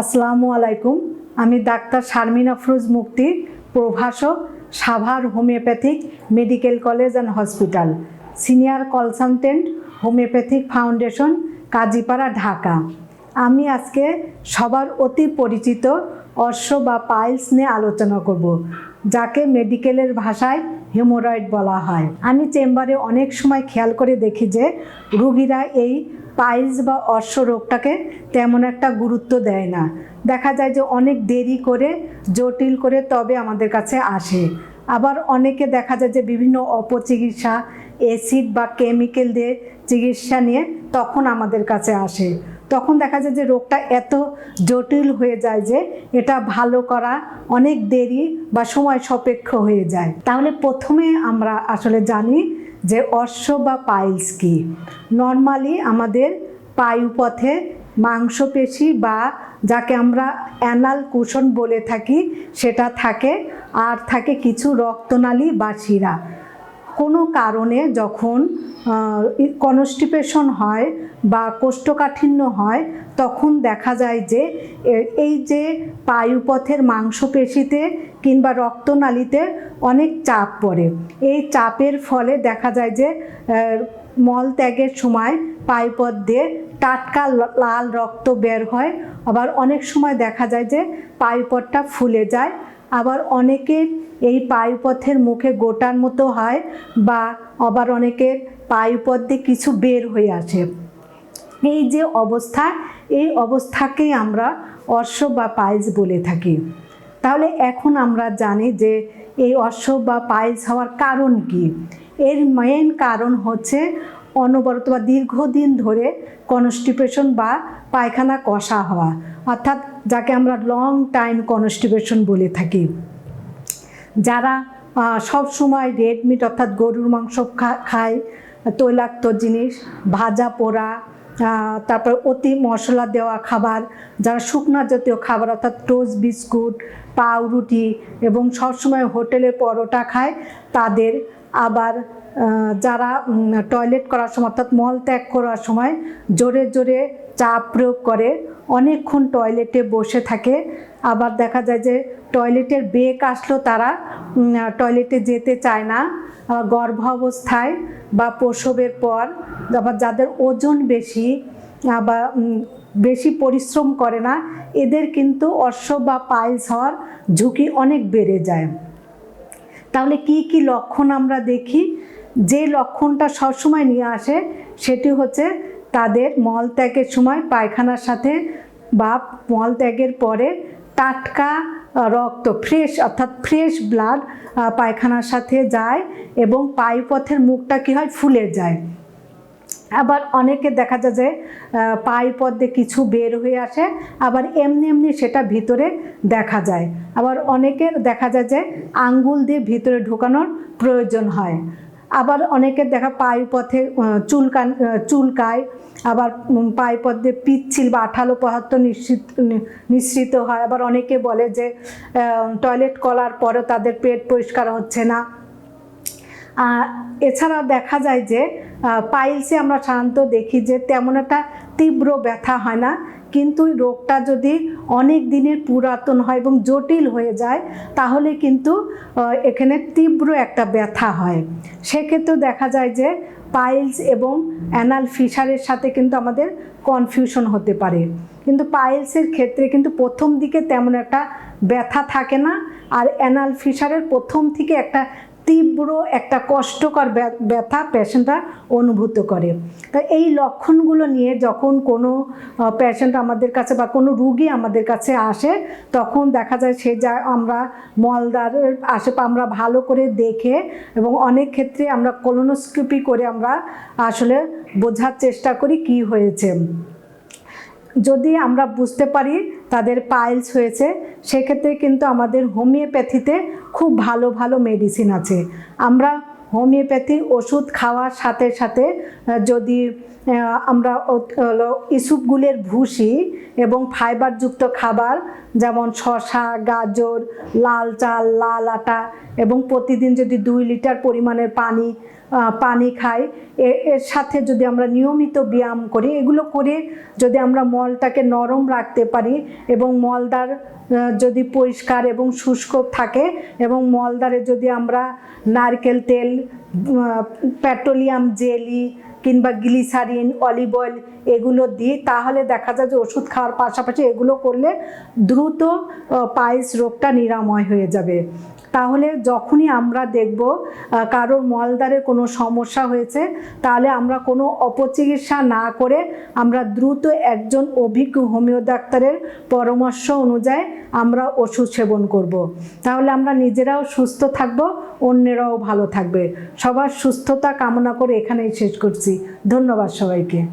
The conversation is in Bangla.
আসসালামু আলাইকুম। আমি ডাক্তার শারমিন আফরোজ মুক্তি প্রভাষক, Savar homeopathic medical college and hospital, senior consultant homeopathic foundation, Kazipara, Dhaka. আমি আজকে সবার অতি পরিচিত অশ্ব বা পাইলস নিয়ে আলোচনা করব, যাকে মেডিকেলের ভাষায় হেমোরয়েড বলা হয়। আমি চেম্বারে অনেক সময় খেয়াল করে দেখি যে রুগীরা এই পাইলস বা অশ্ব রোগটাকে তেমন একটা গুরুত্ব দেয় না। দেখা যায় যে অনেক দেরি করে, জটিল করে তবে আমাদের কাছে আসে। আবার অনেকে দেখা যায় যে বিভিন্ন অপচিকিৎসা, অ্যাসিড বা কেমিক্যাল দিয়ে চিকিৎসা নিয়ে তখন আমাদের কাছে আসে। তখন দেখা যায় যে রোগটা এত জটিল হয়ে যায় যে এটা ভালো করা অনেক দেরি বা সময় সাপেক্ষ হয়ে যায়। তাহলে প্রথমে আমরা আসলে জানি যে অশ্ব বা পাইলস কি? নর্মালি আমাদের পায়ুপথে মাংসপেশি বা যাকে আমরা অ্যানাল কুশন বলে থাকি, সেটা থাকে। আর থাকে কিছু রক্তনালী বা শিরা। কোনো কারণে যখন কনস্টিপেশন হয় বা কোষ্ঠকাঠিন্য হয় তখন দেখা যায় যে এই যে পায়ুপথের মাংসপেশিতে কিংবা রক্তনালীতে অনেক চাপ পড়ে। এই চাপের ফলে দেখা যায় যে মল ত্যাগের সময় পায়ুপথ দিয়ে টাটকা লাল রক্ত বের হয়। আবার অনেক সময় দেখা যায় যে, পায়ুপথটা ফুলে যায়। আবার অনেকের এই পায়ুপথের মুখে গোটার মতো হয় বা আবার অনেকের পায়ুপথ দিয়ে কিছু বের হয়ে আসে। এই যে অবস্থা, এই অবস্থাকেই আমরা অশ্ব বা পাইলস বলে থাকি। তাহলে এখন আমরা জানি যে এই অশ্ব বা পাইলস হওয়ার কারণ কি। এর মেন কারণ হচ্ছে অনবরত বা দীর্ঘদিন ধরে কনস্টিপেশন বা পায়খানা কষা হওয়া, অর্থাৎ যাকে আমরা লং টাইম কনস্টিপেশন বলে থাকি। যারা সব সময় রেড মিট অর্থাৎ গরুর মাংস খায়, তৈলাক্ত জিনিস, ভাজা পোড়া তারপর অতি মশলা দেওয়া খাবার, যারা শুকনা জাতীয় খাবার, অর্থাৎ টোস্ট, বিস্কুট, পাউরুটি এবং সবসময় হোটেলে পরোটা খায়, তাদের আবার যারা টয়লেট করার সময়, অর্থাৎ মল ত্যাগ করার সময় জোরে জোরে চাপ প্রয়োগ করে, অনেকক্ষণ টয়লেটে বসে থাকে। আবার দেখা যায় যে টয়লেটের বেগ আসলো তারা টয়লেটে যেতে চায় না আবার গর্ভ অবস্থায় বা প্রসবের পর, আবার যাদের ওজন বেশি বা বেশি পরিশ্রম করে না, এদের কিন্তু অশ্ব বা পাইলস হওয়ার ঝুঁকি অনেক বেড়ে যায়। তাহলে কি কি লক্ষণ আমরা দেখি? যে লক্ষণটা সবসময় নিয়ে আসে সেটি হচ্ছে তাদের মল ত্যাগের সময় পায়খানার সাথে বা মল ত্যাগের পরে টাটকা রক্ত ফ্রেশ অর্থাৎ ফ্রেশ ব্লাড পায়খানার সাথে যায় এবং পায়ুপথের মুখটা কী হয়? ফুলে যায়। আবার অনেকে দেখা যায় যে পায়ের পদ্মে কিছু বের হয়ে আসে, আবার এমনি এমনি সেটা ভিতরে দেখা যায়। আবার অনেকের দেখা যায় যে, আঙ্গুল দিয়ে ভিতরে ঢোকানোর প্রয়োজন হয়। আবার অনেকের দেখা পায়ের পথে চুলকান চুলকায় আবার পায়ের পথে পিচ্ছিল বা আঠালো পদার্থ নিশ্চিত নি- নিঃসৃত হয়। আবার অনেকে বলে যে টয়লেট করার পরেও তাদের পেট পরিষ্কার হচ্ছে না। আহ, এছাড়াও দেখা যায় যে পাইলসে আমরা সাধারণত দেখি যে তেমন একটা তীব্র ব্যথা হয় না। কিন্তু রোগটা যদি অনেক দিনের পুরাতন হয় এবং জটিল হয়ে যায়, তাহলে কিন্তু এখানে তীব্র একটা ব্যথা হয়। সেক্ষেত্রে দেখা যায় যে পাইলস এবং অ্যানাল ফিশারের সাথে কিন্তু আমাদের কনফিউশন হতে পারে। কিন্তু পাইলসের ক্ষেত্রে কিন্তু প্রথম দিকে তেমন একটা ব্যথা থাকে না, আর অ্যানাল ফিশারের প্রথম থেকে একটা তীব্র একটা কষ্টকর ব্য- ব্যথা পেশেন্টরা অনুভূত করে। তা এই লক্ষণগুলো নিয়ে যখন কোনো পেশেন্ট আমাদের কাছে বা কোনো রুগী আমাদের কাছে আসে, তখন দেখা যায় সে যা আমরা মলদারের আশেপা আমরা ভালো করে দেখে এবং অনেক ক্ষেত্রে আমরা কলোনোস্কোপি করে আমরা আসলে বোঝার চেষ্টা করি কি হয়েছে। যদি আমরা বুঝতে পারি তাদের পাইলস হয়েছে, সেক্ষেত্রে কিন্তু আমাদের হোমিওপ্যাথিতে খুব ভালো ভালো মেডিসিন আছে। আমরা হোমিওপ্যাথি ওষুধ খাওয়ার সাথে সাথে যদি আমরা ইসুপগুলের ভুসি এবং ফাইবারযুক্ত খাবার, যেমন শসা, গাজর, লাল চাল, লাল আটা এবং প্রতিদিন যদি দুই লিটার পরিমাণের পানি পানি খাই। এর সাথে যদি আমরা নিয়মিত ব্যায়াম করি, এগুলো করে যদি আমরা মলটাকে নরম রাখতে পারি এবং মলদার যদি পরিষ্কার এবং শুষ্ক থাকে এবং মলদারে যদি আমরা নারকেল তেল পেট্রোলিয়াম জেলি কিংবা গ্লিসারিন, অলিভ অয়েল এগুলো দিই, তাহলে দেখা যায় যে ওষুধ খাওয়ার পাশাপাশি এগুলো করলে দ্রুত পায়েস রোগটা নিরাময় হয়ে যাবে। তাহলে যখনই আমরা দেখব কারোর মলদারে কোনো সমস্যা হয়েছে, তাহলে আমরা কোনো অপচিকিৎসা না করে আমরা দ্রুত একজন অভিজ্ঞ হোমিও ডাক্তারের পরামর্শ অনুযায়ী আমরা ওষুধ সেবন করব। তাহলে আমরা নিজেরাও সুস্থ থাকব, অন্যেরাও ভালো থাকবে। সবার সুস্থতা কামনা করে এখানেই শেষ করছি। ধন্যবাদ সবাইকে।